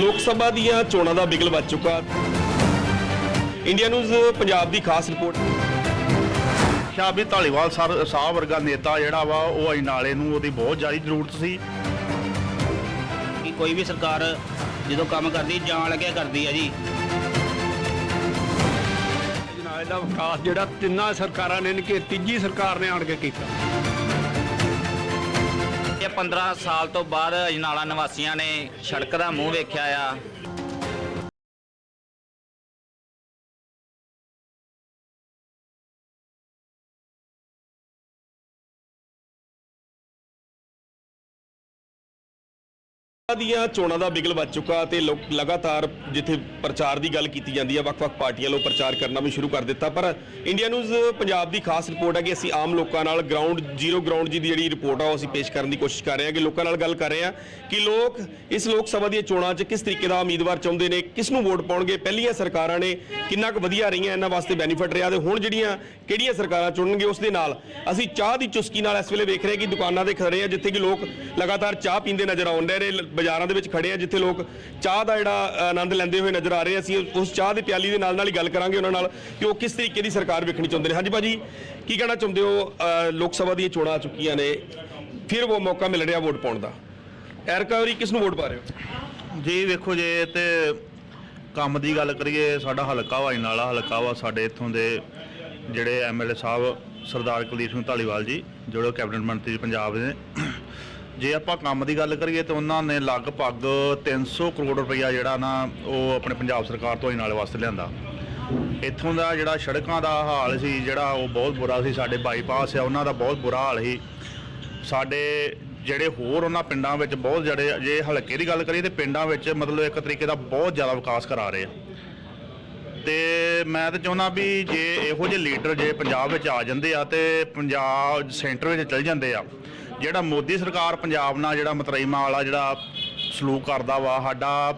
ਲੋਕ ਸਭਾ ਦੀਆਂ ਚੋਣਾਂ ਦਾ ਬਿਗਲ ਵੱਜ ਚੁੱਕਾ। ਇੰਡੀਆ ਨਿਊਜ਼ ਪੰਜਾਬ ਦੀ ਖਾਸ ਰਿਪੋਰਟ। ਸ਼ਾਬੀ ਢਾਲੀਵਾਲ ਸਰ ਸਾਹਿਬ ਵਰਗਾ ਨੇਤਾ ਜਿਹੜਾ ਵਾ ਉਹ ਅਜਨਾਲੇ ਨੂੰ ਉਹਦੀ ਬਹੁਤ ਜ਼ਿਆਦਾ ਜ਼ਰੂਰਤ ਸੀ। ਕਿ ਕੋਈ ਵੀ ਸਰਕਾਰ ਜਦੋਂ ਕੰਮ ਕਰਦੀ ਜਾਣ ਲੱਗਿਆ ਕਰਦੀ ਆ ਜੀ। ਜਨਾਲੇ ਦਾ ਵਿਕਾਸ ਜਿਹੜਾ ਤਿੰਨਾਂ ਸਰਕਾਰਾਂ ਨੇ ਨਹੀਂ ਕਿ ਤੀਜੀ ਸਰਕਾਰ ਨੇ ਆਣ ਕੇ ਕੀਤਾ। ਇਹ 15 ਸਾਲ ਤੋਂ ਬਾਅਦ ਅਜਨਾਲਾ ਨਿਵਾਸੀਆਂ ਨੇ ਸੜਕ ਦਾ ਮੂੰਹ ਵੇਖਿਆ ਆ। ਦੀਆਂ ਚੋਣਾਂ ਦਾ ਬਿਗਲ ਵੱਜ ਚੁੱਕਾ ਤੇ ਲੋਕ ਲਗਾਤਾਰ ਜਿੱਥੇ ਪ੍ਰਚਾਰ ਦੀ ਗੱਲ ਕੀਤੀ ਜਾਂਦੀ ਹੈ, ਵੱਖ-ਵੱਖ ਪਾਰਟੀਆਂ ਵੱਲੋਂ ਪ੍ਰਚਾਰ ਕਰਨਾ ਵੀ ਸ਼ੁਰੂ ਕਰ ਦਿੱਤਾ। ਪਰ ਇੰਡੀਆ ਨਿਊਜ਼ ਪੰਜਾਬ ਦੀ ਖਾਸ ਰਿਪੋਰਟ ਹੈ ਕਿ ਅਸੀਂ ਆਮ ਲੋਕਾਂ ਨਾਲ ਗਰਾਊਂਡ ਜ਼ੀਰੋ ਗਰਾਊਂਡ ਜੀ ਦੀ ਜਿਹੜੀ ਰਿਪੋਰਟ ਆ, ਉਹ ਅਸੀਂ ਪੇਸ਼ ਕਰਨ ਦੀ ਕੋਸ਼ਿਸ਼ ਕਰ ਰਹੇ ਹਾਂ ਕਿ ਲੋਕਾਂ ਨਾਲ ਗੱਲ ਕਰ ਰਹੇ ਹਾਂ ਕਿ ਲੋਕ ਇਸ ਲੋਕ ਸਭਾ ਦੀਆਂ ਚੋਣਾਂ 'ਚ ਕਿਸ ਤਰੀਕੇ ਦਾ ਉਮੀਦਵਾਰ ਚਾਹੁੰਦੇ ਨੇ ਕਿਸ ਨੂੰ ਵੋਟ ਪਾਉਣਗੇ? ਪਹਿਲੀਆਂ ਸਰਕਾਰਾਂ ਨੇ ਕਿੰਨਾ ਕੁ ਵਧੀਆ ਰਹੀਆਂ, ਇਹਨਾਂ ਵਾਸਤੇ ਬੈਨੀਫਿਟ ਰਿਹਾ ਤੇ ਹੁਣ ਜਿਹੜੀਆਂ ਕਿਹੜੀਆਂ ਸਰਕਾਰਾਂ ਚੁਣਨਗੇ ਉਸ ਦੇ ਨਾਲ ਅਸੀਂ ਚਾਹ ਦੀ ਚੁਸਕੀ ਨਾਲ ਇਸ ਵੇਲੇ ਵੇਖ ਰਹੇ ਹਾਂ ਕਿ ਦੁਕਾਨਾਂ ਤੇ ਖੜੇ ਆ ਜਿੱਥੇ ਕਿ ਲੋਕ ਲਗਾਤਾਰ ਚਾਹ ਪੀਂਦੇ ਨਜ਼ਰ ਆਉਂਦੇ ਡਏ ਨੇ ਬਾਜ਼ਾਰਾਂ ਦੇ ਵਿੱਚ ਖੜੇ ਆ, ਜਿੱਥੇ ਲੋਕ ਚਾਹ ਦਾ ਜਿਹੜਾ ਆਨੰਦ ਲੈਂਦੇ ਹੋਏ ਨਜ਼ਰ ਆ ਰਹੇ ਆ। ਅਸੀਂ ਉਸ ਚਾਹ ਦੀ ਪਿਆਲੀ ਦੇ ਨਾਲ ਨਾਲ ਹੀ ਗੱਲ ਕਰਾਂਗੇ ਉਹਨਾਂ ਨਾਲ ਕਿ ਉਹ ਕਿਸ ਤਰੀਕੇ ਦੀ ਸਰਕਾਰ ਵੇਖਣੀ ਚਾਹੁੰਦੇ ਨੇ। ਹਾਂਜੀ ਭਾਜੀ, ਕੀ ਕਹਿਣਾ ਚਾਹੁੰਦੇ ਹੋ? ਲੋਕ ਸਭਾ ਦੀਆਂ ਚੋਣਾਂ ਆ ਚੁੱਕੀਆਂ ਨੇ, ਫਿਰ ਉਹ ਮੌਕਾ ਮਿਲ ਰਿਹਾ ਵੋਟ ਪਾਉਣ ਦਾ। ਐਰਕਾ ਕਿਸ ਨੂੰ ਵੋਟ ਪਾ ਰਹੇ ਹੋ? ਜੀ, ਵੇਖੋ ਜੇ ਤੇ ਕੰਮ ਦੀ ਗੱਲ ਕਰੀਏ, ਸਾਡਾ ਹਲਕਾ ਵਾ ਅਜਨਾਲਾ ਹਲਕਾ ਵਾ, ਸਾਡੇ ਇੱਥੋਂ ਦੇ ਜਿਹੜੇ ਐਮਐਲਏ ਸਾਹਿਬ, ਸਰਦਾਰ ਕੁਲਦੀਪ ਸਿੰਘ ਢਾਲੀਵਾਲ ਜੀ, ਜਿਹੜੇ ਕੈਬਨਿਟ ਮੰਤਰੀ ਪੰਜਾਬ ਦੇ ਜੇ ਆਪਾਂ ਕੰਮ ਦੀ ਗੱਲ ਕਰੀਏ ਤਾਂ ਉਹਨਾਂ ਨੇ ਲਗਭਗ 300 ਕਰੋੜ ਰੁਪਈਆ ਜਿਹੜਾ ਨਾ ਉਹ ਆਪਣੇ ਪੰਜਾਬ ਸਰਕਾਰ ਤੋਂ ਅਜਨਾਲੇ ਵਾਸਤੇ ਲਿਆਂਦਾ। ਇੱਥੋਂ ਦਾ ਜਿਹੜਾ ਸੜਕਾਂ ਦਾ ਹਾਲ ਸੀ, ਜਿਹੜਾ ਉਹ ਬਹੁਤ ਬੁਰਾ ਸੀ, ਸਾਡੇ ਬਾਈਪਾਸ ਆ, ਉਹਨਾਂ ਦਾ ਬਹੁਤ ਬੁਰਾ ਹਾਲ ਸੀ। ਸਾਡੇ ਜਿਹੜੇ ਹੋਰ ਉਹਨਾਂ ਪਿੰਡਾਂ ਵਿੱਚ ਬਹੁਤ ਜਿਹੜੇ ਜੇ ਹਲਕੇ ਦੀ ਗੱਲ ਕਰੀਏ ਤੇ ਪਿੰਡਾਂ ਵਿੱਚ ਮਤਲਬ ਇੱਕ ਤਰੀਕੇ ਦਾ ਬਹੁਤ ਜ਼ਿਆਦਾ ਵਿਕਾਸ ਕਰਾ ਰਹੇ ਆ। ਤੇ ਮੈਂ ਤਾਂ ਚਾਹੁੰਦਾ ਵੀ ਜੇ ਇਹੋ ਜਿਹੇ ਲੀਡਰ ਜੇ ਪੰਜਾਬ ਵਿੱਚ ਆ ਜਾਂਦੇ ਆ ਤੇ ਪੰਜਾਬ ਸੈਂਟਰ ਵਿੱਚ ਚਲ ਜਾਂਦੇ ਆ ਜਿਹੜਾ ਮੋਦੀ ਸਰਕਾਰ ਪੰਜਾਬ ਨਾਲ ਜਿਹੜਾ ਮਤਰੇਮਾ ਵਾਲਾ ਜਿਹੜਾ ਸਲੂਕ ਕਰਦਾ ਵਾ, ਸਾਡਾ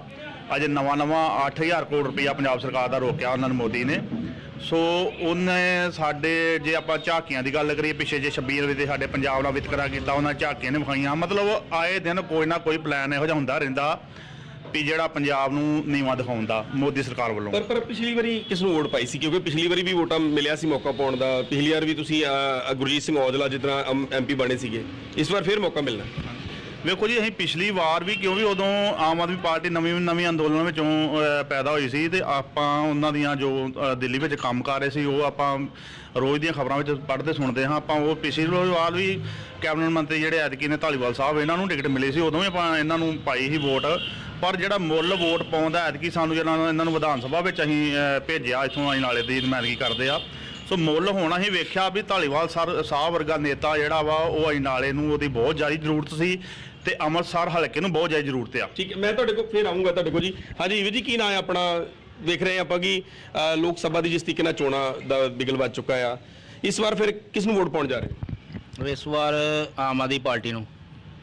ਅਜੇ ਨਵਾਂ ਨਵਾਂ 8000 ਕਰੋੜ ਰੁਪਇਆ ਪੰਜਾਬ ਸਰਕਾਰ ਦਾ ਰੋਕਿਆ ਉਹਨਾਂ ਨੇ ਮੋਦੀ ਨੇ। ਸੋ ਉਹਨੇ ਸਾਡੇ ਜੇ ਆਪਾਂ ਝਾਕੀਆਂ ਦੀ ਗੱਲ ਕਰੀਏ, ਪਿੱਛੇ ਜੇ 26 ਰੁਪਏ 'ਤੇ ਸਾਡੇ ਪੰਜਾਬ ਨਾਲ ਵਿਤਕਰਾ ਕੀਤਾ, ਉਹਨਾਂ ਝਾਕੀਆਂ ਨੇ ਵਿਖਾਈਆਂ। ਮਤਲਬ ਆਏ ਦਿਨ ਕੋਈ ਨਾ ਕੋਈ ਪਲਾਨ ਇਹੋ ਜਿਹਾ ਹੁੰਦਾ ਰਹਿੰਦਾ। ਵੀ ਜਿਹੜਾ ਪੰਜਾਬ ਨੂੰ ਨੀਵਾਂ ਦਿਖਾਉਣ ਦਾ ਮੋਦੀ ਸਰਕਾਰ ਵੱਲੋਂ। ਪਰ ਪਰ ਪਿਛਲੀ ਵਾਰੀ ਕਿਸ ਨੂੰ ਵੋਟ ਪਾਈ ਸੀ? ਕਿਉਂਕਿ ਪਿਛਲੀ ਵਾਰੀ ਵੀ ਵੋਟਾਂ ਮਿਲਿਆ ਸੀ ਮੌਕਾ ਪਾਉਣ ਦਾ। ਪਿਛਲੀ ਵਾਰ ਵੀ ਤੁਸੀਂ ਅ, ਗੁਰਜੀਤ ਸਿੰਘ ਔਜਲਾ ਜਿੱਦਾਂ ਐਮਪੀ ਬਣੇ ਸੀਗੇ। ਇਸ ਵਾਰ ਫਿਰ ਮੌਕਾ ਮਿਲਣਾ। ਵੇਖੋ ਜੀ ਅਸੀਂ ਪਿਛਲੀ ਵਾਰ ਵੀ ਕਿਉਂਕਿ ਉਦੋਂ ਆਮ ਆਦਮੀ ਪਾਰਟੀ ਨਵੀਂ ਨਵੀਂ ਅੰਦੋਲਨ ਵਿੱਚੋਂ ਪੈਦਾ ਹੋਈ ਸੀ ਤੇ ਆਪਾਂ ਉਹਨਾਂ ਦੀਆਂ ਜੋ ਦਿੱਲੀ ਵਿੱਚ ਕੰਮ ਕਰ ਰਹੇ ਸੀ ਉਹ ਆਪਾਂ ਰੋਜ਼ ਦੀਆਂ ਖਬਰਾਂ ਵਿੱਚ ਪੜ੍ਹਦੇ ਸੁਣਦੇ ਹਾਂ। ਆਪਾਂ ਉਹ ਪਿਛਲੀ ਵਾਰ ਵੀ ਕੈਬਨਿਟ ਮੰਤਰੀ ਜਿਹੜੇ ਐਤਕੀ ਨੇ ਢਾਲੀਵਾਲ ਸਾਹਿਬ ਇਹਨਾਂ ਨੂੰ ਟਿਕਟ ਮਿਲੀ ਸੀ। ਉਦੋਂ ਵੀ ਆਪਾਂ ਇਹਨਾਂ ਨੂੰ ਪਾਈ ਸੀ ਵੋਟ। ਪਰ ਜਿਹੜਾ ਮੁੱਲ ਵੋਟ ਪਾਉਂਦਾ ਐਤਕੀ ਸਾਨੂੰ ਜਿਹੜਾ ਇਹਨਾਂ ਨੂੰ ਵਿਧਾਨ ਸਭਾ ਵਿੱਚ ਅਸੀਂ ਅਹ, ਭੇਜਿਆ ਇੱਥੋਂ ਅਸੀਂ ਨਾਲੇ ਦੀ ਨੁਮਾਇੰਦਗੀ ਕਰਦੇ ਆ। ਸੋ ਮੁੱਲ ਹੁਣ ਅਸੀਂ ਵੇਖਿਆ ਵੀ ਢਾਲੀਵਾਲ ਸਰ ਸਾਹਿਬ ਵਰਗਾ ਨੇਤਾ ਜਿਹੜਾ ਵਾ ਉਹ ਅਸੀਂ ਨਾਲੇ ਨੂੰ ਉਹਦੀ ਬਹੁਤ ਜ਼ਿਆਦਾ ਜ਼ਰੂਰਤ ਸੀ ਤੇ ਅੰਮ੍ਰਿਤਸਰ ਹਲਕੇ ਨੂੰ ਬਹੁਤ ਜ਼ਿਆਦਾ ਜ਼ਰੂਰਤ ਆ। ਠੀਕ ਹੈ ਮੈਂ ਤੁਹਾਡੇ ਕੋਲ ਫਿਰ ਆਉਂਗਾ ਤੁਹਾਡੇ ਕੋਲ ਜੀ। ਹਾਂਜੀ ਵੀਰ ਜੀ ਕੀ ਨਾਂ ਹੈ ਆਪਣਾ? ਵੇਖ ਰਹੇ ਹਾਂ ਆਪਾਂ ਕਿ ਅ, ਲੋਕ ਸਭਾ ਦੀ ਜਿਸ ਤਰੀਕੇ ਨਾਲ ਚੋਣਾਂ ਦਾ ਬਿਗਲ ਵੱਜ ਚੁੱਕਾ ਆ ਇਸ ਵਾਰ ਫਿਰ ਕਿਸ ਨੂੰ ਵੋਟ ਪਾਉਣ ਜਾ ਰਹੇ ਇਸ ਵਾਰ ਆਮ ਆਦਮੀ ਪਾਰਟੀ ਨੂੰ।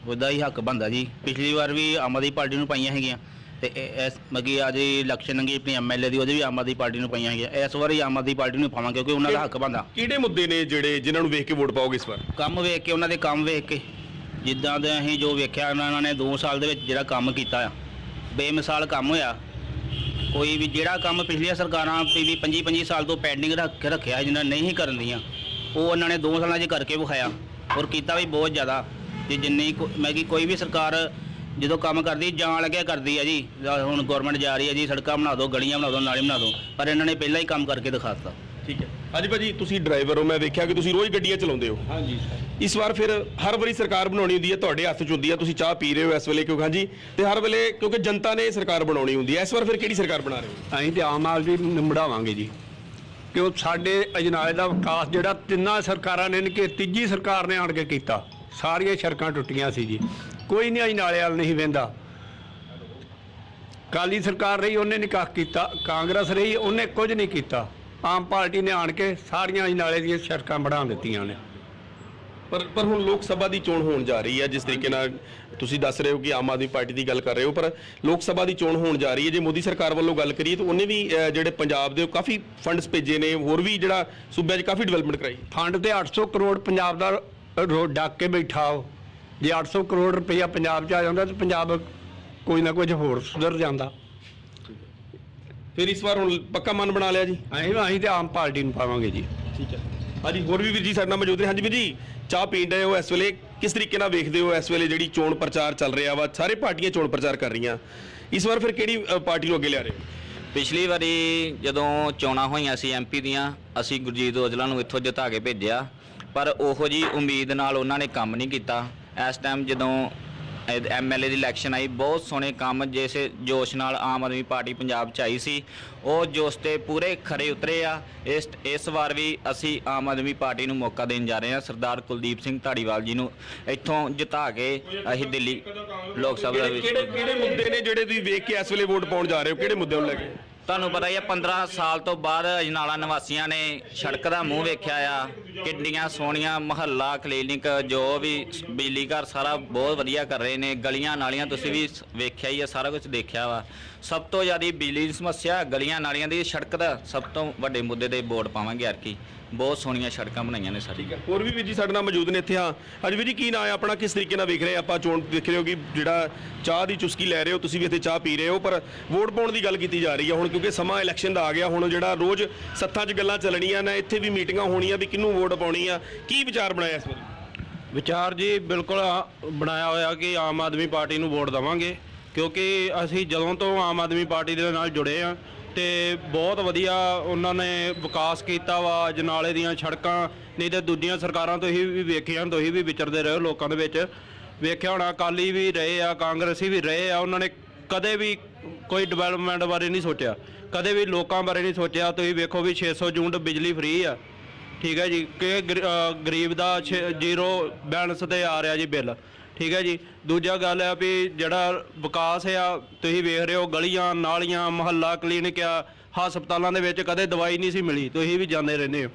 ਉਹਦਾ ਹੀ ਹੱਕ ਬੰਦਾ ਜੀ ਪਿਛਲੀ ਵਾਰ ਵੀ ਆਮ ਆਦਮੀ ਪਾਰਟੀ ਨੂੰ ਪਾਈਆਂ ਹੈਗੀਆਂ। ਤੇ ਇਹ- ਇਸ ਮਗੀ ਅੱਜ ਇਲੈਕਸ਼ਨ ਲੰਗੀ ਆਪਣੀ ਐਮਐਲਏ ਦੀ ਉਹਦੇ ਵੀ ਆਮ ਆਦਮੀ ਪਾਰਟੀ ਨੂੰ ਪਾਈਆਂ ਹੈਗੀਆਂ। ਇਸ ਵਾਰ ਹੀ ਆਮ ਆਦਮੀ ਪਾਰਟੀ ਨੂੰ ਪਾਵਾਂਗੇ ਕਿਉਂਕਿ ਉਹਨਾਂ ਦਾ ਹੱਕ ਬੰਦਾ ਕਿਹੜੇ ਮੁੱਦੇ ਨੇ ਜਿਹੜੇ ਜਿਨ੍ਹਾਂ ਨੂੰ ਵੇਖ ਕੇ ਵੋਟ ਪਾਓਗੇ ਇਸ ਵਾਰ? ਕੰਮ ਵੇਖ ਕੇ ਉਹਨਾਂ ਦੇ ਕੰਮ ਵੇਖ ਕੇ। ਜਿੱਦਾਂ ਦੇ ਅਸੀਂ ਜੋ ਵੇਖਿਆ ਉਹਨਾਂ ਨੇ 2 ਸਾਲ ਦੇ ਵਿੱਚ ਜਿਹੜਾ ਕੰਮ ਕੀਤਾ ਆ। ਬੇਮਿਸਾਲ ਕੰਮ ਹੋਇਆ। ਕੋਈ ਵੀ ਜਿਹੜਾ ਕੰਮ ਪਿਛਲੀਆਂ ਸਰਕਾਰਾਂ ਵੀ 25 25 ਸਾਲ ਤੋਂ ਪੈਂਡਿੰਗ ਰੱਖ ਕੇ ਰੱਖਿਆ ਜਿਹਨਾਂ ਨਹੀਂ ਕਰਨ ਦੀਆਂ ਉਹ ਉਹਨਾਂ ਨੇ 2 ਸਾਲਾਂ 'ਚ ਕਰਕੇ ਵਿਖਾਇਆ। ਔਰ ਕੀਤਾ ਵੀ ਬਹੁਤ ਜ਼ਿਆਦਾ। ਤੇ ਜਿੰਨੀ ਕੋ- ਮੈਂ ਕਿ ਕੋਈ ਵੀ ਸਰਕਾਰ ਜਦੋਂ ਕੰਮ ਕਰਦੀ ਜਾਣ ਲੱਗਿਆ ਕਰਦੀ ਆ ਜੀ। ਜਾਂ ਹੁਣ ਗਵਰਨਮੈਂਟ ਜਾ ਰਹੀ ਹੈ ਜੀ ਸੜਕਾਂ ਬਣਾ ਦਿਓ ਗਲੀਆਂ ਬਣਾ ਦਿਓ ਨਾਲੇ ਬਣਾ ਦਿਓ ਪਰ ਇਹਨਾਂ ਨੇ ਪਹਿਲਾਂ ਹੀ ਕੰਮ ਕਰਕੇ ਦਿਖਾਤਾ। ਠੀਕ ਹੈ? ਹਾਂਜੀ ਭਾਜੀ ਤੁਸੀਂ ਡਰਾਈਵਰ ਹੋ ਮੈਂ ਵੇਖਿਆ ਕਿ ਤੁਸੀਂ ਰੋਜ਼ ਗੱਡੀਆਂ ਚਲਾਉਂਦੇ ਹੋ। ਹਾਂਜੀ ਇਸ ਵਾਰ ਫਿਰ ਹਰ ਵਾਰੀ ਸਰਕਾਰ ਬਣਾਉਣੀ ਹੁੰਦੀ ਹੈ ਤੁਹਾਡੇ ਹੱਥ 'ਚ ਹੁੰਦੀ ਹੈ ਤੁਸੀਂ ਚਾਹ ਪੀ ਰਹੇ ਹੋ ਇਸ ਵੇਲੇ ਕਿਉਂਕਿ ਹਾਂਜੀ। ਤੇ ਹਰ ਵੇਲੇ ਕਿਉਂਕਿ ਜਨਤਾ ਨੇ ਸਰਕਾਰ ਬਣਾਉਣੀ ਹੁੰਦੀ ਹੈ। ਇਸ ਵਾਰ ਫਿਰ ਕਿਹੜੀ ਸਰਕਾਰ ਬਣਾ ਰਹੇ ਹੋ? ਅਸੀਂ ਤੇ ਆਮ ਆਦਮੀ ਨੂੰ ਬਣਾਵਾਂਗੇ ਜੀ। ਕਿਉਂ? ਸਾਡੇ ਅਜਨਾਲੇ ਦਾ ਵਿਕਾਸ ਜਿਹੜਾ ਤਿੰਨਾਂ ਸਰਕਾਰਾਂ ਨੇ ਨਹੀਂ ਕਿ ਤੀਜੀ ਸਰਕਾਰ ਨੇ ਆਣ ਕੇ ਕੀਤਾ। ਸਾਰੀਆਂ ਸੜਕਾਂ ਟੁੱਟੀਆਂ ਸੀ ਜੀ। ਕੋਈ ਨਹੀਂ ਅਜਨਾਲੇ ਵਾਲ ਨਹੀਂ ਵਹਿੰਦਾ ਕਾਲੀ ਸਰਕਾਰ ਰਹੀ ਉਹਨੇ ਨਹੀਂ ਕੱਖ ਕੀਤਾ। ਕਾਂਗਰਸ ਰਹੀ ਉਹਨੇ ਕੁਝ ਨਹੀਂ ਕੀਤਾ। ਆਮ ਪਾਰਟੀ ਨੇ ਆਣ ਕੇ ਸਾਰੀਆਂ ਅਜਨਾਲੇ ਦੀਆਂ ਸੜਕਾਂ ਬਣਾ ਦਿੱਤੀਆਂ ਨੇ। ਪਰ ਪਰ ਹੁਣ ਲੋਕ ਸਭਾ ਦੀ ਚੋਣ ਹੋਣ ਜਾ ਰਹੀ ਹੈ ਜਿਸ ਤਰੀਕੇ ਨਾਲ ਤੁਸੀਂ ਦੱਸ ਰਹੇ ਹੋ ਕਿ ਆਮ ਆਦਮੀ ਪਾਰਟੀ ਦੀ ਗੱਲ ਕਰ ਰਹੇ ਹੋ ਪਰ ਲੋਕ ਸਭਾ ਦੀ ਚੋਣ ਹੋਣ ਜਾ ਰਹੀ ਹੈ। ਜੇ ਮੋਦੀ ਸਰਕਾਰ ਵੱਲੋਂ ਗੱਲ ਕਰੀਏ ਤਾਂ ਉਹਨੇ ਵੀ ਜਿਹੜੇ ਪੰਜਾਬ ਦੇ ਕਾਫੀ ਫੰਡਸ ਭੇਜੇ ਨੇ ਹੋਰ ਵੀ ਜਿਹੜਾ ਸੂਬਿਆਂ 'ਚ ਕਾਫੀ ਡਿਵੈਲਪਮੈਂਟ ਕਰਾਈ। ਫੰਡ ਤੇ 800 ਕਰੋੜ ਪੰਜਾਬ ਦਾ ਰੋ ਡੱਕ ਕੇ ਬੈਠਾ ਉਹ। ਜੇ 800 ਕਰੋੜ ਰੁਪਈਆ ਪੰਜਾਬ 'ਚ ਆ ਜਾਂਦਾ ਤਾਂ ਪੰਜਾਬ ਕੋਈ ਨਾ ਕੁਝ ਹੋਰ ਸੁਧਰ ਜਾਂਦਾ। ਫਿਰ ਇਸ ਵਾਰ ਹੁਣ ਪੱਕਾ ਮਨ ਬਣਾ ਲਿਆ ਜੀ। ਅਸੀਂ ਅਸੀਂ ਤੇ ਆਮ ਪਾਰਟੀ ਨੂੰ ਪਾਵਾਂਗੇ ਜੀ। ਠੀਕ ਹੈ। ਹਾਂਜੀ ਹੋਰ ਵੀ ਵੀਰ ਜੀ ਸਾਡੇ ਨਾਲ ਮੌਜੂਦ ਨੇ। ਹਾਂਜੀ ਵੀਰ ਜੀ ਚਾਹ ਪੀਣ ਰਹੇ ਹੋ ਇਸ ਵੇਲੇ? ਕਿਸ ਤਰੀਕੇ ਨਾਲ ਵੇਖਦੇ ਹੋ ਇਸ ਵੇਲੇ ਜਿਹੜੀ ਚੋਣ ਪ੍ਰਚਾਰ ਚੱਲ ਰਿਹਾ ਵਾ? ਸਾਰੇ ਪਾਰਟੀਆਂ ਚੋਣ ਪ੍ਰਚਾਰ ਕਰ ਰਹੀਆਂ। ਇਸ ਵਾਰ ਫਿਰ ਕਿਹੜੀ ਅ, ਪਾਰਟੀ ਨੂੰ ਅੱਗੇ ਲਿਆ ਰਹੇ ਹੋ? ਪਿਛਲੀ ਵਾਰੀ ਜਦੋਂ ਚੋਣਾਂ ਹੋਈਆਂ ਸੀ ਐਮਪੀ ਦੀਆਂ ਅਸੀਂ ਗੁਰਜੀਤ ਔਜਲਾ ਨੂੰ ਇੱਥੋਂ ਜਿਤਾ ਕੇ ਭੇਜਿਆ। ਪਰ ਉਹੋ ਜੀ ਉਮੀਦ ਨਾਲ ਉਹਨਾਂ ਨੇ ਕੰਮ ਨਹੀਂ ਕੀਤਾ। ਇਸ ਟਾਈਮ ਜਦੋਂ ਐਮਐਲਏ ਦੀ ਇਲੈਕਸ਼ਨ ਆਈ, ਬਹੁਤ ਸੋਹਣੇ ਕੰਮ ਜੈਸੇ ਜੋਸ਼ ਨਾਲ ਆਮ ਆਦਮੀ ਪਾਰਟੀ ਪੰਜਾਬ ਚ ਆਈ ਸੀ। ਉਹ ਜੋਸ਼ ਤੇ ਪੂਰੇ ਖਰੇ ਉਤਰੇ ਆ। ਇਸ ਇਸ ਵਾਰ ਵੀ ਅਸੀਂ ਆਮ ਆਦਮੀ ਪਾਰਟੀ ਨੂੰ ਮੌਕਾ ਦੇਣ ਜਾ ਰਹੇ ਹਾਂ। ਸਰਦਾਰ ਕੁਲਦੀਪ ਸਿੰਘ ਢਾੜੀਵਾਲ ਜੀ ਨੂੰ ਇੱਥੋਂ ਜਿਤਾ ਕੇ ਅਸੀਂ ਦਿੱਲੀ ਲੋਕ ਸਭਾ ਦੇ ਵਿੱਚ ਕਿਹੜੇ ਕਿਹੜੇ ਮੁੱਦੇ ਨੇ ਜਿਹੜੇ ਤੁਸੀਂ ਵੇਖ ਕੇ ਇਸ ਵੇਲੇ ਵੋਟ ਪਾਉਣ ਜਾ ਰਹੇ ਹੋ? ਕਿਹੜੇ ਮੁੱਦਿਆਂ ਨੂੰ ਲੈ ਕੇ? ਤੁਹਾਨੂੰ ਪਤਾ ਹੀ ਹੈ 15 ਸਾਲ ਤੋਂ ਬਾਅਦ ਅਜਨਾਲਾ ਨਿਵਾਸੀਆਂ ਨੇ ਸੜਕ ਦਾ ਮੂੰਹ ਵੇਖਿਆ ਆ। ਕਿੰਨੀਆਂ ਸੋਹਣੀਆਂ ਮਹੱਲਾ, ਕਲੀਨਿਕ, ਜੋ ਵੀ ਬਿਜਲੀ ਘਰ ਸਾਰਾ ਬਹੁਤ ਵਧੀਆ ਕਰ ਰਹੇ ਨੇ। ਗਲੀਆਂ ਨਾਲੀਆਂ ਤੁਸੀਂ ਵੀ ਵੇਖਿਆ ਹੀ ਆ, ਸਾਰਾ ਕੁਝ ਦੇਖਿਆ ਵਾ। ਸਭ ਤੋਂ ਜ਼ਿਆਦਾ ਬਿਜਲੀ ਦੀ ਸਮੱਸਿਆ ਗਲੀਆਂ ਨਾਲੀਆਂ ਦੀ ਸੜਕ ਦਾ ਸਭ ਤੋਂ ਵੱਡੇ ਮੁੱਦੇ ਤੇ ਵੋਟ ਪਾਵਾਂਗੇ ਯਾਰ ਕੀ ਬਹੁਤ ਸੋਹਣੀਆਂ ਸੜਕਾਂ ਬਣਾਈਆਂ ਨੇ ਸਾਡੀ ਹੋਰ ਵੀ ਵੀਰ ਜੀ ਸਾਡੇ ਨਾਲ ਮੌਜੂਦ ਨੇ ਇੱਥੇ ਹਾਂ। ਅੱਜ ਵੀਰ ਜੀ ਕੀ ਨਾਂ ਹੈ ਆਪਣਾ? ਕਿਸ ਤਰੀਕੇ ਨਾਲ ਵੇਖ ਰਹੇ ਆਪਾਂ? ਚੋਣ ਦੇਖ ਰਹੇ ਹੋ ਕਿ ਜਿਹੜਾ ਚਾਹ ਦੀ ਚੁਸਕੀ ਲੈ ਰਹੇ ਹੋ ਤੁਸੀਂ ਵੀ ਇੱਥੇ ਚਾਹ ਪੀ ਰਹੇ ਹੋ ਪਰ ਵੋਟ ਪਾਉਣ ਦੀ ਗੱਲ ਕੀਤੀ ਜਾ ਰਹੀ ਹੈ ਹੁਣ ਕਿਉਂਕਿ ਸਮਾਂ ਇਲੈਕਸ਼ਨ ਦਾ ਆ ਗਿਆ ਹੁਣ ਜਿਹੜਾ ਰੋਜ਼ ਸੱਥਾਂ 'ਚ ਗੱਲਾਂ ਚੱਲਣੀਆਂ ਨੇ ਇੱਥੇ ਵੀ ਮੀਟਿੰਗਾਂ ਹੋਣੀਆਂ ਵੀ ਕਿਹਨੂੰ ਵੋਟ ਪਾਉਣੀ ਆ ਕੀ ਵਿਚਾਰ ਬਣਾਇਆ ਇਸ ਵਾਰੀ? ਵਿਚਾਰ ਜੀ ਬਿਲਕੁਲ ਆ- ਬਣਾਇਆ ਹੋਇਆ ਕਿ ਆਮ ਆਦਮੀ ਪਾਰਟੀ ਨੂੰ ਵੋਟ ਦੇਵਾਂਗੇ। ਕਿਉਂਕਿ ਅਸੀਂ ਜਦੋਂ ਤੋਂ ਆਮ ਆਦਮੀ ਪਾਰਟੀ ਦੇ ਨਾਲ ਜੁੜੇ ਆ ਤੇ ਬਹੁਤ ਵਧੀਆ ਉਹਨਾਂ ਨੇ ਵਿਕਾਸ ਕੀਤਾ ਵਾ, ਜਨਾਲੇ ਦੀਆਂ ਸੜਕਾਂ, ਨਹੀਂ ਤੇ ਦੂਜੀਆਂ ਸਰਕਾਰਾਂ ਤੁਸੀਂ ਵੀ ਵੇਖਿਆ ਤੁਸੀਂ ਵੀ ਵਿਚਰਦੇ ਰਹੇ ਹੋ ਲੋਕਾਂ ਦੇ ਵਿੱਚ। ਵੇਖਿਆ ਹੋਣਾ, ਅਕਾਲੀ ਵੀ ਰਹੇ ਆ, ਕਾਂਗਰਸੀ ਵੀ ਰਹੇ ਆ, ਉਹਨਾਂ ਨੇ ਕਦੇ ਵੀ ਕੋਈ ਡਿਵੈਲਪਮੈਂਟ ਬਾਰੇ ਨਹੀਂ ਸੋਚਿਆ। ਕਦੇ ਵੀ ਲੋਕਾਂ ਬਾਰੇ ਨਹੀਂ ਸੋਚਿਆ, ਤੁਸੀਂ ਵੇਖੋ ਵੀ 600 ਯੂਨਿਟ ਬਿਜਲੀ ਫ੍ਰੀ ਆ। ਠੀਕ ਹੈ ਜੀ, ਕਿ ਗਰ- ਗਰੀਬ ਦਾ ਛੇ- ਜ਼ੀਰੋ ਬੈਲੈਂਸ ਤੇ ਆ ਰਿਹਾ ਜੀ ਬਿੱਲ। ਠੀਕ ਹੈ ਜੀ। ਦੂਜਾ ਗੱਲ ਹੈ ਵੀ ਜਿਹੜਾ ਵਿਕਾਸ ਆ, ਤੁਸੀਂ ਵੇਖ ਰਹੇ ਹੋ ਗਲੀਆਂ, ਨਾਲੀਆਂ, ਮਹੱਲਾ, ਕਲੀਨਿਕ ਆ, ਹਸਪਤਾਲਾਂ ਦੇ ਵਿੱਚ ਕਦੇ ਦਵਾਈ ਨਹੀਂ ਸੀ ਮਿਲੀ, ਤੁਸੀਂ ਵੀ ਜਾਂਦੇ ਰਹਿੰਦੇ ਹੋ।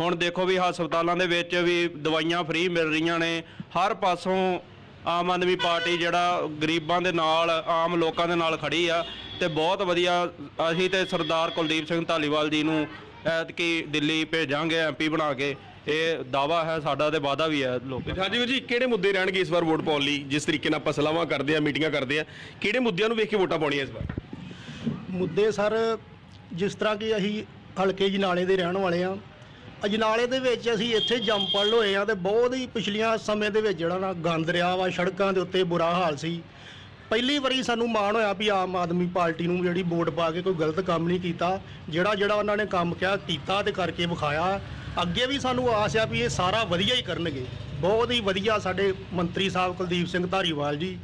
ਹੁਣ ਦੇਖੋ ਵੀ ਹਸਪਤਾਲਾਂ ਦੇ ਵਿੱਚ ਵੀ ਦਵਾਈਆਂ ਫ੍ਰੀ ਮਿਲ ਰਹੀਆਂ ਨੇ। ਹਰ ਪਾਸੋਂ ਆਮ ਆਦਮੀ ਪਾਰਟੀ ਜਿਹੜਾ ਗਰੀਬਾਂ ਦੇ ਨਾਲ, ਆਮ ਲੋਕਾਂ ਦੇ ਨਾਲ ਖੜੀ ਆ ਤੇ ਬਹੁਤ ਵਧੀਆ ਅਸੀਂ ਤੇ ਸਰਦਾਰ ਕੁਲਦੀਪ ਸਿੰਘ ਧਾਲੀਵਾਲ ਜੀ ਨੂੰ ਐਤਕੀ ਦਿੱਲੀ ਭੇਜਾਂਗੇ ਐਮਪੀ ਬਣਾ ਕੇ। ਇਹ ਦਾਵਾ ਹੈ ਸਾਡਾ ਤੇ ਵਾਅਦਾ ਵੀ ਹੈ ਲੋਕਾਂ ਦਾ। ਹਾਂਜੀ ਵੀਰ ਜੀ ਕਿਹੜੇ ਮੁੱਦੇ ਰਹਿਣਗੇ ਇਸ ਵਾਰ ਵੋਟ ਪਾਉਣ ਲਈ? ਜਿਸ ਤਰੀਕੇ ਨਾਲ ਆਪਾਂ ਸਲਾਹਾਂ ਕਰਦੇ ਆ ਮੀਟਿੰਗਾਂ ਕਰਦੇ ਆ ਕਿਹੜੇ ਮੁੱਦਿਆਂ ਨੂੰ ਵੇਖ ਕੇ ਵੋਟਾਂ ਪਾਉਣੀਆਂ ਇਸ ਵਾਰ? ਮੁੱਦੇ ਸਰ ਜਿਸ ਤਰ੍ਹਾਂ ਕਿ ਅਸੀਂ ਹਲਕੇ ਜਨਾਲੇ ਦੇ ਰਹਿਣ ਵਾਲੇ ਆ ਅਜਨਾਲੇ ਦੇ ਵਿੱਚ ਅਸੀਂ ਇੱਥੇ ਜੰਮਪਲ ਹੋਏ ਆ ਤੇ ਬਹੁਤ ਹੀ ਪਿਛਲੀਆਂ ਸਮੇਂ ਦੇ ਵਿੱਚ ਜਿਹੜਾ ਨਾ ਗੰਦ ਰਿਹਾ ਵਾ ਸੜਕਾਂ ਦੇ ਉੱਤੇ ਬੁਰਾ ਹਾਲ ਸੀ। ਪਹਿਲੀ ਵਾਰੀ ਸਾਨੂੰ ਮਾਣ ਹੋਇਆ ਵੀ ਆਮ ਆਦਮੀ ਪਾਰਟੀ ਨੂੰ ਜਿਹੜੀ ਵੋਟ ਪਾ ਕੇ ਕੋਈ ਗਲਤ ਕੰਮ ਨਹੀਂ ਕੀਤਾ। ਜਿਹੜਾ ਜਿਹੜਾ ਉਹਨਾਂ ਨੇ ਕੰਮ ਕਿਹਾ ਕੀਤਾ ਤੇ ਕਰਕੇ ਵਿਖਾਇਆ। ਅੱਗੇ ਵੀ ਸਾਨੂੰ ਆਸ ਆ ਵੀ ਇਹ ਸਾਰਾ ਵਧੀਆ ਹੀ ਕਰਨਗੇ। ਬਹੁਤ ਹੀ ਵਧੀਆ ਸਾਡੇ ਮੰਤਰੀ ਸਾਹਿਬ ਕੁਲਦੀਪ ਸਿੰਘ ਧਾਰੀਵਾਲ ਜੀ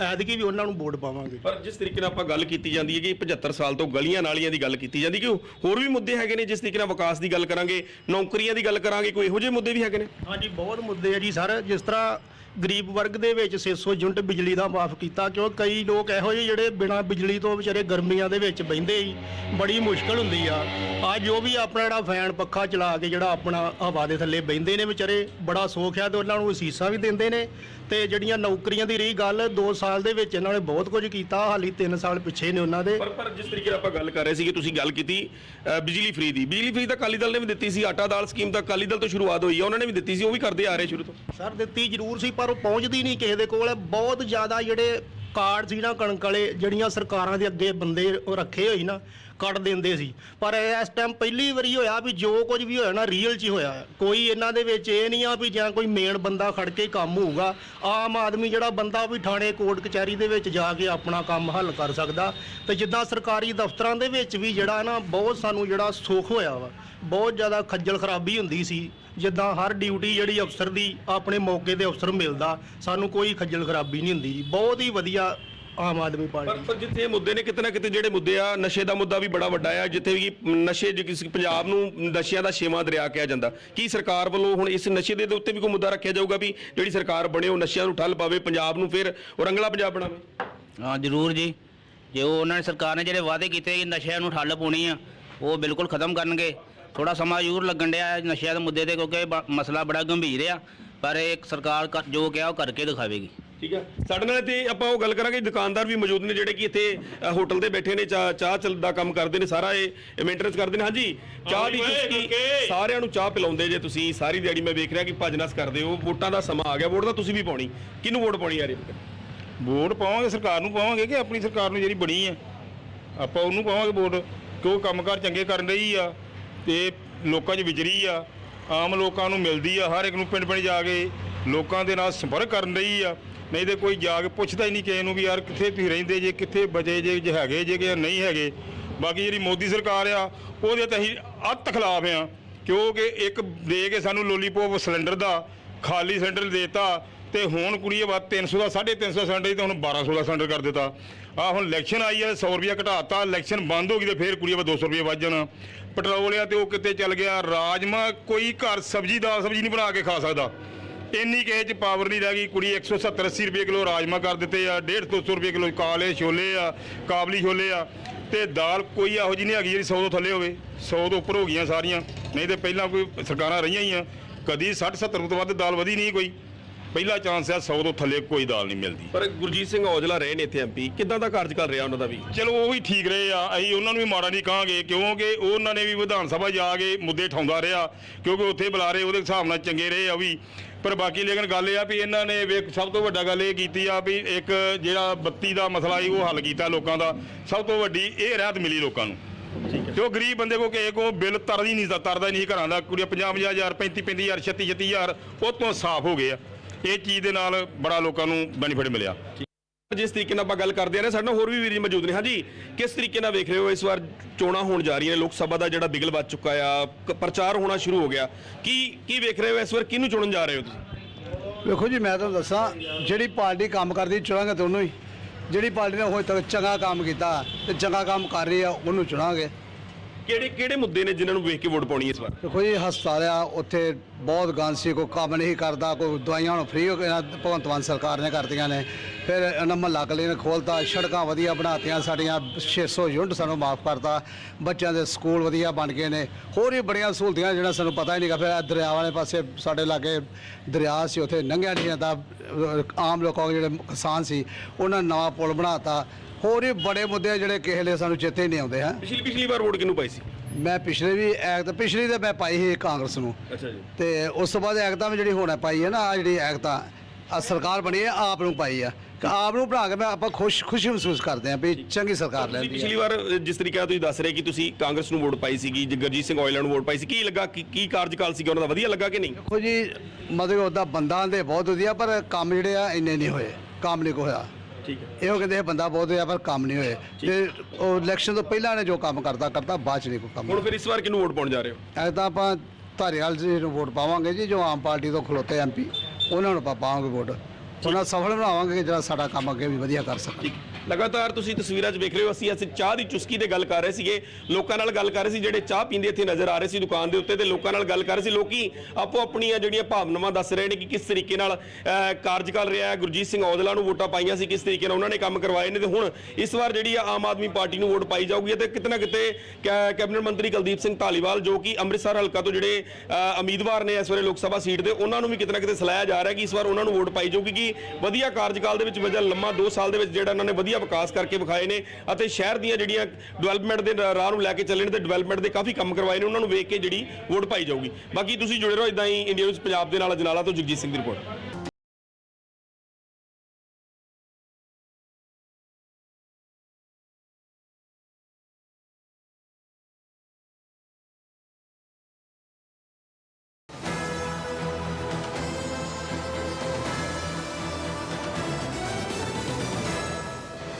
ਐਤਕੀ ਵੀ ਉਹਨਾਂ ਨੂੰ ਵੋਟ ਪਾਵਾਂਗੇ। ਪਰ ਜਿਸ ਤਰੀਕੇ ਨਾਲ ਆਪਾਂ ਗੱਲ ਕੀਤੀ ਜਾਂਦੀ ਹੈ ਕਿ 75 ਸਾਲ ਤੋਂ ਗਲੀਆਂ ਨਾਲੀਆਂ ਦੀ ਗੱਲ ਕੀਤੀ ਜਾਂਦੀ ਕਿ ਹੋਰ ਵੀ ਮੁੱਦੇ ਹੈਗੇ ਨੇ ਜਿਸ ਤਰੀਕੇ ਨਾਲ ਵਿਕਾਸ ਦੀ ਗੱਲ ਕਰਾਂਗੇ ਨੌਕਰੀਆਂ ਦੀ ਗੱਲ ਕਰਾਂਗੇ ਕੋਈ ਇਹੋ ਜਿਹੇ ਮੁੱਦੇ ਵੀ ਹੈਗੇ ਨੇ? ਹਾਂਜੀ ਬਹੁਤ ਮੁੱਦੇ ਆ ਜੀ ਸਰ। ਜਿਸ ਤਰ੍ਹਾਂ ਗਰੀਬ ਵਰਗ ਦੇ ਵਿੱਚ 600 ਯੂਨਿਟ ਬਿਜਲੀ ਦਾ ਮਾਫ ਕੀਤਾ ਕਿਉਂ ਕਈ ਲੋਕ ਇਹੋ ਜਿਹੇ ਜਿਹੜੇ ਬਿਨਾਂ ਬਿਜਲੀ ਤੋਂ ਵਿਚਾਰੇ ਗਰਮੀਆਂ ਦੇ ਵਿੱਚ ਬਹਿੰਦੇ ਹੀ ਬੜੀ ਮੁਸ਼ਕਲ ਹੁੰਦੀ ਆ। ਆ ਜੋ ਵੀ ਆਪਣਾ ਜਿਹੜਾ ਫੈਨ ਪੱਖਾ ਚਲਾ ਕੇ ਜਿਹੜਾ ਆਪਣਾ ਹਵਾ ਦੇ ਥੱਲੇ ਬਹਿੰਦੇ ਨੇ ਵਿਚਾਰੇ ਬੜਾ ਸੌਖ ਆ ਤੇ ਉਹਨਾਂ ਨੂੰ ਅਸੀਸਾਂ ਵੀ ਦਿੰਦੇ ਨੇ। ਤੇ ਜਿਹੜੀਆਂ ਨੌਕਰੀਆਂ ਦੀ ਰਹੀ ਗੱਲ 2 ਸਾਲ ਦੇ ਵਿੱਚ ਇਹਨਾਂ ਨੇ ਬਹੁਤ ਕੁਝ ਕੀਤਾ ਹਾਲੀ 3 ਸਾਲ ਪਿੱਛੇ ਨੇ ਉਹਨਾਂ ਦੇ। ਪਰ ਪਰ ਜਿਸ ਤਰੀਕੇ ਨਾਲ ਆਪਾਂ ਗੱਲ ਕਰ ਰਹੇ ਸੀ ਕਿ ਤੁਸੀਂ ਗੱਲ ਕੀਤੀ ਅ, ਬਿਜਲੀ ਫ੍ਰੀ ਦੀ। ਬਿਜਲੀ ਫ੍ਰੀ ਤਾਂ ਅਕਾਲੀ ਦਲ ਨੇ ਵੀ ਦਿੱਤੀ ਸੀ ਆਟਾ ਦਾਲ ਸਕੀਮ ਤਾਂ ਅਕਾਲੀ ਦਲ ਤੋਂ ਸ਼ੁਰੂਆਤ ਹੋਈ ਆ ਉਹਨਾਂ ਨੇ ਵੀ ਦਿੱਤੀ ਸੀ ਉਹ ਵੀ ਕਰਦੇ ਆ ਰਹੇ ਸ਼ੁਰੂ ਤੋਂ। ਸਰ ਦਿੱਤੀ ਜ਼ਰੂਰ ਸੀ ਪਰ ਉਹ ਪਹੁੰਚਦੀ ਨਹੀਂ ਕਿਸੇ ਦੇ ਕੋਲ, ਬਹੁਤ ਜ਼ਿਆਦਾ ਜਿਹੜੇ ਕਾਰਡ ਸੀ ਨਾ, ਕਣਕ ਵਾਲੇ, ਜਿਹੜੀਆਂ ਸਰਕਾਰਾਂ ਦੇ ਅੱਗੇ ਬੰਦੇ ਉਹ ਰੱਖੇ ਹੋਈ ਨਾ, ਕੱਢ ਦਿੰਦੇ ਸੀ। ਪਰ ਇਸ ਟਾਈਮ ਪਹਿਲੀ ਵਾਰੀ ਹੋਇਆ ਵੀ ਜੋ ਕੁਝ ਵੀ ਹੋਇਆ ਨਾ ਰੀਅਲ 'ਚ ਹੀ ਹੋਇਆ। ਕੋਈ ਇਹਨਾਂ ਦੇ ਵਿੱਚ ਇਹ ਨਹੀਂ ਆ ਵੀ ਜਾਂ ਕੋਈ ਮੇਨ ਬੰਦਾ ਖੜ ਕੇ ਕੰਮ ਹੋਊਗਾ। ਆਮ ਆਦਮੀ ਜਿਹੜਾ ਬੰਦਾ ਵੀ ਥਾਣੇ, ਕੋਰਟ, ਕਚਹਿਰੀ ਦੇ ਵਿੱਚ ਜਾ ਕੇ ਆਪਣਾ ਕੰਮ ਹੱਲ ਕਰ ਸਕਦਾ। ਤੇ ਜਿੱਦਾਂ ਸਰਕਾਰੀ ਦਫ਼ਤਰਾਂ ਦੇ ਵਿੱਚ ਵੀ ਜਿਹੜਾ ਨਾ, ਬਹੁਤ ਸਾਨੂੰ ਜਿਹੜਾ ਸੁੱਖ ਹੋਇਆ ਵਾ। ਬਹੁਤ ਜ਼ਿਆਦਾ ਖੱਜਲ ਖਰਾਬੀ ਹੁੰਦੀ ਸੀ। ਜਿੱਦਾਂ ਹਰ ਡਿਊਟੀ ਜਿਹੜੀ ਅਫਸਰ ਦੀ ਆਪਣੇ ਮੌਕੇ ਤੇ ਅਫਸਰ ਮਿਲਦਾ ਸਾਨੂੰ ਕੋਈ ਖੱਜਲ ਖਰਾਬੀ ਨਹੀਂ ਹੁੰਦੀ ਜੀ। ਬਹੁਤ ਹੀ ਵਧੀਆ ਆਮ ਆਦਮੀ ਪਰ ਪਾਰਟੀ। ਪਰ ਜਿੱਥੇ ਇਹ ਮੁੱਦੇ ਨੇ ਕਿਤੇ ਨਾ ਕਿਤੇ ਜਿਹੜੇ ਮੁੱਦੇ ਆ ਨਸ਼ੇ ਦਾ ਮੁੱਦਾ ਵੀ ਬੜਾ ਵੱਡਾ ਆ ਜਿੱਥੇ ਵੀ ਨਸ਼ੇ ਜੇ ਕਿਸੇ ਪੰਜਾਬ ਨੂੰ ਨਸ਼ਿਆਂ ਦਾ ਛੇਵਾਂ ਦਰਿਆ ਕਿਹਾ ਜਾਂਦਾ। ਕੀ ਸਰਕਾਰ ਵੱਲੋਂ ਹੁਣ ਇਸ ਨਸ਼ੇ ਦੇ ਉੱਤੇ ਵੀ ਕੋਈ ਮੁੱਦਾ ਰੱਖਿਆ ਜਾਊਗਾ ਵੀ ਜਿਹੜੀ ਸਰਕਾਰ ਬਣੇ ਉਹ ਨਸ਼ਿਆਂ ਨੂੰ ਠੱਲ ਪਾਵੇ ਪੰਜਾਬ ਨੂੰ ਫਿਰ ਉਹ ਰੰਗਲਾ ਪੰਜਾਬ ਬਣਾਵੇ? ਹਾਂ ਜ਼ਰੂਰ ਜੀ। ਜੇ ਉਹ ਉਹਨਾਂ ਨੇ ਸਰਕਾਰ ਨੇ ਜਿਹੜੇ ਵਾਅਦੇ ਕੀਤੇ ਕਿ ਨਸ਼ਿਆਂ ਨੂੰ ਠੱਲ ਪਾਉਣੀ ਆ ਉਹ ਬਿਲਕੁਲ ਖਤਮ ਕਰਨਗੇ। ਥੋੜਾ ਸਮਾਂ ਜ਼ਰੂਰ ਲੱਗਣ ਡਿਆ ਹੈ ਨਸ਼ਿਆਂ ਦੇ ਮੁੱਦੇ ਤੇ ਕਿਉਂਕਿ ਬ- ਮਸਲਾ ਬੜਾ ਗੰਭੀਰ ਆ ਪਰ ਇਹ ਸਰਕਾਰ ਕਰ- ਜੋ ਕਿਹਾ ਉਹ ਕਰਕੇ ਦਿਖਾਵੇਗੀ। ਠੀਕ ਹੈ। ਸਾਡੇ ਨਾਲ ਤੇ ਆਪਾਂ ਉਹ ਗੱਲ ਕਰਾਂਗੇ ਦੁਕਾਨਦਾਰ ਵੀ ਮੌਜੂਦ ਨੇ ਜਿਹੜੇ ਕਿ ਇੱਥੇ ਅ, ਹੋਟਲ ਤੇ ਬੈਠੇ ਨੇ ਚਾਹ ਚਾਹ ਚੱਲ ਦਾ ਕੰਮ ਕਰਦੇ ਨੇ ਸਾਰਾ ਇਹ ਮੇਨਟੇਨੈਂਸ ਕਰਦੇ ਨੇ। ਹਾਂਜੀ ਚਾਹ ਦੀ ਚੁਸਕੀ ਸਾਰਿਆਂ ਨੂੰ ਚਾਹ ਪਿਲਾਉਂਦੇ ਜੇ ਤੁਸੀਂ ਸਾਰੀ ਦਿਹਾੜੀ ਮੈਂ ਵੇਖ ਰਿਹਾ ਕਿ ਭਜਨਸ ਕਰਦੇ ਹੋ ਵੋਟਾਂ ਦਾ ਸਮਾਂ ਆ ਗਿਆ ਵੋਟ ਤਾਂ ਤੁਸੀਂ ਵੀ ਪਾਉਣੀ। ਕਿਹਨੂੰ ਵੋਟ ਪਾਉਣੀ ਯਾਰ ਇਹ ਵੋਟ ਪਾਵਾਂਗੇ ਸਰਕਾਰ ਨੂੰ ਪਾਵਾਂਗੇ ਕਿ ਆਪਣੀ ਸਰਕਾਰ ਨੂੰ ਜਿਹੜੀ ਬਣੀ ਆ ਆਪਾਂ ਉਹਨੂੰ ਪਾਵਾਂਗੇ ਵੋਟ ਕਿ ਉਹ ਕੰਮਕਾਰ ਚੰਗੇ ਕਰਨ ਰਹੀ ਆ। ਤੇ ਲੋਕਾਂ 'ਚ ਵਿਚਰੀ ਆ, ਆਮ ਲੋਕਾਂ ਨੂੰ ਮਿਲਦੀ ਆ, ਹਰ ਇੱਕ ਨੂੰ ਪਿੰਡ ਪਿੰਡ ਜਾ ਕੇ ਲੋਕਾਂ ਦੇ ਨਾਲ ਸੰਪਰਕ ਕਰਨ ਰਹੀ ਆ, ਨਹੀਂ ਤੇ ਕੋਈ ਜਾ ਕੇ ਪੁੱਛਦਾ ਹੀ ਨਹੀਂ ਕਿਸੇ ਨੂੰ ਵੀ ਯਾਰ ਕਿੱਥੇ ਤੁਸੀਂ ਰਹਿੰਦੇ ਜੇ, ਕਿੱਥੇ ਬਚੇ ਜੇ ਜੇ ਹੈਗੇ ਜੇ ਕਿ ਨਹੀਂ ਹੈਗੇ। ਬਾਕੀ ਜਿਹੜੀ ਮੋਦੀ ਸਰਕਾਰ ਆ, ਉਹਦੇ ਤਾਂ ਅਸੀਂ ਅੱਤ ਖਿਲਾਫ ਆ, ਕਿਉਂਕਿ ਇੱਕ ਦੇ ਕੇ ਸਾਨੂੰ ਲੋਲੀਪੋਪ ਸਿਲੰਡਰ ਦਾ, ਖਾਲੀ ਸਿਲੰਡਰ ਦੇਤਾ ਤੇ ਹੁਣ ਕੁੜੀਏ ਬਾਤ 300 ਦਾ 350 ਸਿਲੰਡਰ ਸੀ ਤੇ ਹੁਣ 1200 ਦਾ ਸਿਲੰਡਰ ਕਰ ਦਿੱਤਾ। ਆ ਹੁਣ ਇਲੈਕਸ਼ਨ ਆਈ ਆ 100 ਰੁਪਇਆ ਘਟਾਤਾ ਇਲੈਕਸ਼ਨ ਬੰਦ ਹੋ ਗਈ ਤੇ ਫੇਰ ਕੁੜੀਏ ਬਾਤ 200 ਰੁਪਏ ਵੱਧ ਜਾਣਾ। ਪੈਟਰੋਲ ਆ ਤੇ ਉਹ ਕਿਤੇ ਚੱਲ ਗਿਆ, ਰਾਜਮਾ ਕੋਈ ਘਰ ਸਬਜ਼ੀ, ਦਾਲ ਸਬਜ਼ੀ ਨਹੀਂ ਬਣਾ ਕੇ ਖਾ ਸਕਦਾ। ਇੰਨੀ ਕਿਸੇ ਚ ਪਾਵਰ ਨਹੀਂ ਰਹਿ ਗਈ ਕੁੜੀ 170 80 ਰੁਪਏ ਕਿਲੋ ਰਾਜਮਾ ਕਰ ਦਿੱਤੇ ਆ 150 200 ਰੁਪਏ ਕਿਲੋ ਕਾਲੇ ਛੋਲੇ ਆ, ਕਾਬਲੀ ਛੋਲੇ ਆ, ਤੇ ਦਾਲ ਕੋਈ ਇਹੋ ਜਿਹੀ ਨਹੀਂ ਹੈਗੀ ਜਿਹੜੀ 100 ਤੋਂ ਥੱਲੇ ਹੋਵੇ। 100 ਤੋਂ ਉੱਪਰ ਹੋ ਗਈਆਂ ਸਾਰੀਆਂ, ਨਹੀਂ ਤੇ ਪਹਿਲਾਂ ਕੋਈ ਸਰਕਾਰਾਂ ਰਹੀਆਂ ਹੀ ਆ, ਕਦੀ 60 70 ਤੋਂ ਵੱਧ ਦਾਲ ਵਧੀ ਨਹੀਂ ਕੋਈ। ਪਹਿਲਾ ਚਾਂਸ ਆ 100 ਤੋਂ ਥੱਲੇ ਕੋਈ ਦਾਲ ਨਹੀਂ ਮਿਲਦੀ। ਪਰ ਗੁਰਜੀਤ ਸਿੰਘ ਔਜਲਾ ਰਹੇ ਨੇ ਇੱਥੇ ਐਮਪੀ ਕਿੱਦਾਂ ਦਾ ਕਾਰਜਕਾਲ ਰਿਹਾ ਉਹਨਾਂ ਦਾ ਵੀ? ਚਲੋ ਉਹ ਵੀ ਠੀਕ ਰਹੇ ਆ। ਅਸੀਂ ਉਹਨਾਂ ਨੂੰ ਵੀ ਮਾੜਾ ਨਹੀਂ ਕਹਾਂਗੇ ਕਿਉਂਕਿ ਉਹਨਾਂ ਨੇ ਵੀ ਵਿਧਾਨ ਸਭਾ ਜਾ ਕੇ ਮੁੱਦੇ ਠਾਉਂਦਾ ਰਿਹਾ ਕਿਉਂਕਿ ਉੱਥੇ ਬੁਲਾਰੇ ਉਹਦੇ ਹਿਸਾਬ ਨਾਲ ਚੰਗੇ ਰਹੇ ਆ ਵੀ। ਪਰ ਬਾਕੀ ਲੇਕਿਨ ਗੱਲ ਇਹ ਆ ਵੀ ਇਹਨਾਂ ਨੇ ਵੇਖ ਸਭ ਤੋਂ ਵੱਡਾ ਗੱਲ ਇਹ ਕੀਤੀ ਆ ਵੀ ਇੱਕ ਜਿਹੜਾ ਬੱਤੀ ਦਾ ਮਸਲਾ ਸੀ ਉਹ ਹੱਲ ਕੀਤਾ ਲੋਕਾਂ ਦਾ। ਸਭ ਤੋਂ ਵੱਡੀ ਇਹ ਰਹਿਤ ਮਿਲੀ ਲੋਕਾਂ ਨੂੰ। ਤੇ ਉਹ ਗਰੀਬ ਬੰਦੇ ਕੋ ਕਿਸੇ ਕੋ ਬਿੱਲ ਤਰਦੀ ਨਹੀਂ ਤਰਦਾ ਹੀ ਨਹੀਂ ਘਰਾਂ ਦਾ। ਕੁੜੀਆਂ 50 ਹਜ਼ਾਰ 35 35000 36 36000 ਉਹ ਤੋਂ ਸਾਫ਼ ਹੋ ਗਏ ਆ। ਇਹ ਚੀਜ਼ ਦੇ ਨਾਲ ਬੜਾ ਲੋਕਾਂ ਨੂੰ ਬੈਨੀਫਿਟ ਮਿਲਿਆ। ਜਿਸ ਤਰੀਕੇ ਨਾਲ ਆਪਾਂ ਗੱਲ ਕਰਦੇ ਆ ਨਾ, ਸਾਡੇ ਨਾਲ ਹੋਰ ਵੀ ਵੀਰ ਜੀ ਮੌਜੂਦ ਨੇ। ਹਾਂਜੀ, ਕਿਸ ਤਰੀਕੇ ਨਾਲ ਵੇਖ ਰਹੇ ਹੋ ਇਸ ਵਾਰ ਚੋਣਾਂ ਹੋਣ ਜਾ ਰਹੀਆਂ ਨੇ? ਲੋਕ ਸਭਾ ਦਾ ਜਿਹੜਾ ਬਿਗਲ ਵੱਜ ਚੁੱਕਾ ਆ, ਕ- ਪ੍ਰਚਾਰ ਹੋਣਾ ਸ਼ੁਰੂ ਹੋ ਗਿਆ। ਕੀ ਕੀ ਵੇਖ ਰਹੇ ਹੋ ਇਸ ਵਾਰ? ਕਿਹਨੂੰ ਚੁਣਨ ਜਾ ਰਹੇ ਹੋ ਤੁਸੀਂ? ਵੇਖੋ ਜੀ, ਮੈਂ ਤੁਹਾਨੂੰ ਦੱਸਾਂ, ਜਿਹੜੀ ਪਾਰਟੀ ਕੰਮ ਕਰਦੀ ਚੁਣਾਂਗੇ ਤਾਂ ਉਹਨੂੰ ਹੀ। ਜਿਹੜੀ ਪਾਰਟੀ ਨੇ ਹੋਏ ਤੱਕ ਚੰਗਾ ਕੰਮ ਕੀਤਾ ਤੇ ਚੰਗਾ ਕੰਮ ਕਰ ਰਹੀ ਆ, ਉਹਨੂੰ ਚੁਣਾਂਗੇ। ਕਿਹੜੇ ਕਿਹੜੇ ਮੁੱਦੇ ਨੇ ਜਿਨ੍ਹਾਂ ਨੂੰ ਵੇਖ ਕੇ ਵੋਟ ਪਾਉਣੀ ਇਸ ਵਾਰ? ਦੇਖੋ ਜੀ, ਹਸਪਤਾਲ ਆ, ਉੱਥੇ ਬਹੁਤ ਗੰਦ ਸੀ, ਕੋਈ ਕੰਮ ਨਹੀਂ ਕਰਦਾ, ਕੋਈ ਦਵਾਈਆਂ ਹੁਣ ਫ੍ਰੀ ਹੋ ਕੇ ਨਾ ਭਗਵੰਤ ਮਾਨ ਸਰਕਾਰ ਨੇ ਕਰਤੀਆਂ ਨੇ। ਫਿਰ ਇਹਨਾਂ ਮਹੱਲਾ ਕਲੀਨਿਕ ਨੇ ਖੋਲਤਾ, ਸੜਕਾਂ ਵਧੀਆ ਬਣਾਤੀਆਂ ਸਾਡੀਆਂ 600 ਯੂਨਿਟ ਸਾਨੂੰ ਮਾਫ ਕਰਤਾ, ਬੱਚਿਆਂ ਦੇ ਸਕੂਲ ਵਧੀਆ ਬਣ ਗਏ ਨੇ। ਹੋਰ ਵੀ ਬੜੀਆਂ ਸਹੂਲਤਾਂ ਜਿਹੜਾ ਸਾਨੂੰ ਪਤਾ ਹੀ ਨਹੀਂਗਾ ਫਿਰ ਇਹ ਦਰਿਆ ਵਾਲੇ ਪਾਸੇ ਸਾਡੇ ਲਾਗੇ ਦਰਿਆ ਸੀ, ਉੱਥੇ ਲੰਘਿਆ ਨਹੀਂ ਜਾਂਦਾ। ਆਮ ਲੋਕਾਂ ਦੇ ਜਿਹੜੇ ਕਿਸਾਨ ਸੀ, ਉਹਨਾਂ ਨੇ ਨਵਾਂ ਪੁਲ ਬਣਾਤਾ। ਹੋਰ ਵੀ ਬੜੇ ਮੁੱਦੇ ਆ ਜਿਹੜੇ ਕਿਸੇ ਲਈ ਸਾਨੂੰ ਚੇਤੇ ਹੀ ਨਹੀਂ ਆਉਂਦੇ ਹੈ। ਪਿਛਲੀ ਪਿਛਲੀ ਵਾਰ ਵੋਟ ਕਿਹਨੂੰ ਪਾਈ ਸੀ? ਮੈਂ ਪਿਛਲੇ ਵੀ ਐਕਟ ਪਿਛਲੀ ਤੇ ਮੈਂ ਪਾਈ ਸੀ ਕਾਂਗਰਸ ਨੂੰ। ਅੱਛਾ ਜੀ। ਤੇ ਉਸ ਤੋਂ ਬਾਅਦ ਐਕਟਾਂ ਵੀ ਜਿਹੜੀ ਹੋਣਾ ਪਾਈ ਹੈ ਨਾ ਆ ਜਿਹੜੀ ਐਕਟਾਂ ਆ ਸਰਕਾਰ ਬਣੀ ਹੈ ਆਪ ਨੂੰ ਪਾਈ ਆ। ਕਿ ਆਪ ਨੂੰ ਬਣਾ ਕੇ ਮੈਂ ਆਪਾਂ ਖੁਸ਼ ਖੁਸ਼ੀ ਮਹਿਸੂਸ ਕਰਦੇ ਹਾਂ ਵੀ ਚੰਗੀ ਸਰਕਾਰ ਤੁਸੀਂ ਲੈਂਦੀ ਪਿਛਲੀ ਹੈ ਵਾਰ ਜਿਸ ਤਰੀਕੇ ਨਾਲ ਤੁਸੀਂ ਦੱਸ ਰਹੇ ਕਿ ਤੁਸੀਂ ਕਾਂਗਰਸ ਨੂੰ ਵੋਟ ਪਾਈ ਸੀਗੀ ਜਗਰਜੀਤ ਸਿੰਘ ਔਜਲਾ ਨੂੰ ਵੋਟ ਪਾਈ ਸੀ ਕੀ ਲੱਗਾ? ਕੀ ਕੀ ਕਾਰਜਕਾਲ ਸੀਗਾ? ਉਹਨਾਂ ਦਾ ਵਧੀਆ ਲੱਗਾ ਕਿ ਨਹੀਂ? ਦੇਖੋ ਜੀ ਮਤਲਬ ਉਹਦਾ ਬੰਦਾ ਦੇ ਬਹੁਤ ਵਧੀਆ ਪਰ ਕੰਮ ਜਿਹੜੇ ਆ ਇੰਨੇ ਨਹੀਂ ਹੋਏ। ਕੰਮ ਨਹੀਂ ਕੋ ਹੋਇਆ। ਠੀਕ ਹੈ। ਇਹੋ ਕਹਿੰਦੇ ਇਹ ਬੰਦਾ ਬਹੁਤ ਵਧੀਆ ਪਰ ਕੰਮ ਨਹੀਂ ਹੋਏ। ਤੇ ਉਹ ਇਲੈਕਸ਼ਨ ਤੋਂ ਪਹਿਲਾਂ ਨੇ ਜੋ ਕੰਮ ਕਰਦਾ ਕਰਦਾ ਬਾਅਦ ਚ ਨਹੀਂ ਕੋਈ ਕੰਮ ਹੁਣ ਫਿਰ ਇਸ ਵਾਰ ਕਿਹਨੂੰ ਵੋਟ ਪਾਉਣ ਜਾ ਰਹੇ ਹੋ? ਐ ਤਾਂ ਆਪਾਂ ਧਾਰੀਵਾਲ ਜੀ ਨੂੰ ਵੋਟ ਪਾਵਾਂਗੇ ਜੀ ਜੋ ਆਮ ਪਾਰਟੀ ਤੋਂ ਖਲੋਤੇ ਐਮਪੀ ਉਹਨਾਂ ਨੂੰ ਆਪਾਂ ਪਾਵਾਂਗੇ ਵੋਟ। ਉਹਨਾਂ ਸਫਲ ਬਣਾਵਾਂਗੇ ਕਿ ਜਿਹੜਾ ਸਾਡਾ ਕੰਮ ਅੱਗੇ ਵੀ ਵਧੀਆ ਕਰ ਸਕਣ। ਲਗਾਤਾਰ ਤੁਸੀਂ ਤਸਵੀਰਾਂ 'ਚ ਵੇਖ ਰਹੇ ਹੋ ਅਸੀਂ ਅਸੀਂ ਚਾਹ ਦੀ ਚੁਸਕੀ ਤੇ ਗੱਲ ਕਰ ਰਹੇ ਸੀਗੇ। ਲੋਕਾਂ ਨਾਲ ਗੱਲ ਕਰ ਰਹੇ ਸੀ ਜਿਹੜੇ ਚਾਹ ਪੀਂਦੇ ਇੱਥੇ ਨਜ਼ਰ ਆ ਰਹੇ ਸੀ ਦੁਕਾਨ ਦੇ ਉੱਤੇ ਤੇ ਲੋਕਾਂ ਨਾਲ ਗੱਲ ਕਰ ਰਹੇ ਸੀ। ਲੋਕੀ ਆਪੋ ਆਪਣੀਆਂ ਜਿਹੜੀਆਂ ਭਾਵਨਾਵਾਂ ਦੱਸ ਰਹੇ ਨੇ ਕਿ ਕਿਸ ਤਰੀਕੇ ਨਾਲ ਅਹ, ਕਾਰਜਕਾਲ ਰਿਹਾ ਹੈ। ਗੁਰਜੀਤ ਸਿੰਘ ਔਜਲਾ ਨੂੰ ਵੋਟਾਂ ਪਾਈਆਂ ਸੀ ਕਿਸ ਤਰੀਕੇ ਨਾਲ ਉਹਨਾਂ ਨੇ ਕੰਮ ਕਰਵਾਏ ਨੇ ਤੇ ਹੁਣ ਇਸ ਵਾਰ ਜਿਹੜੀ ਆ ਆਮ ਆਦਮੀ ਪਾਰਟੀ ਨੂੰ ਵੋਟ ਪਾਈ ਜਾਊਗੀ ਤੇ ਕਿਤੇ ਨਾ ਕਿਤੇ ਕੈ- ਕੈਬਨਿਟ ਮੰਤਰੀ ਕੁਲਦੀਪ ਸਿੰਘ ਧਾਲੀਵਾਲ ਜੋ ਕਿ ਅੰਮ੍ਰਿਤਸਰ ਹਲਕਾ ਤੋਂ ਜਿਹੜੇ ਉਮੀਦਵਾਰ ਨੇ ਇਸ ਵੇਲੇ ਲੋਕ ਸਭਾ ਸੀਟ ਦੇ ਉਹਨਾਂ ਨੂੰ ਵੀ ਕਿਤੇ ਨਾ ਕਿਤੇ ਸਲਾਹਿਆ ਜਾ ਰਿਹਾ ਕਿ ਇਸ ਵਾਰ ਉਹਨਾਂ ਨੂੰ ਵੋਟ ਪਾਈ ਜਾਊਗੀ ਕਿ ਵਧੀਆ ਕਾਰਜਕਾਲ ਦੇ ਵਿੱਚ ਵਜਾ ਲੰਮਾ 2 ਸਾਲ ਦੇ ਵਿੱਚ ਜਿਹੜਾ ਉਹਨਾਂ ਨੇ ਵਧੀਆ ਵਿਕਾਸ ਕਰਕੇ ਵਿਖਾਏ ਨੇ ਅਤੇ ਸ਼ਹਿਰ ਦੀਆਂ ਜਿਹੜੀਆਂ ਡਿਵੈਲਪਮੈਂਟ ਦੇ ਰਾਹ ਨੂੰ ਲੈ ਕੇ ਚੱਲੇ ਨੇ ਤੇ ਡਿਵੈਲਪਮੈਂਟ ਦੇ ਕਾਫੀ ਕੰਮ ਕਰਵਾਏ ਨੇ, ਉਹਨਾਂ ਨੂੰ ਵੇਖ ਕੇ ਜਿਹੜੀ ਵੋਟ ਪਾਈ ਜਾਊਗੀ। ਬਾਕੀ ਤੁਸੀਂ ਜੁੜੇ ਰਹੋ ਇਦਾਂ ਹੀ ਇੰਡੀਆ ਵਿੱਚ ਪੰਜਾਬ ਦੇ ਨਾਲ ਅਜਨਾਲਾ ਤੋਂ ਜਗਜੀਤ ਸਿੰਘ ਦੀ ਰਿਪੋਰਟ।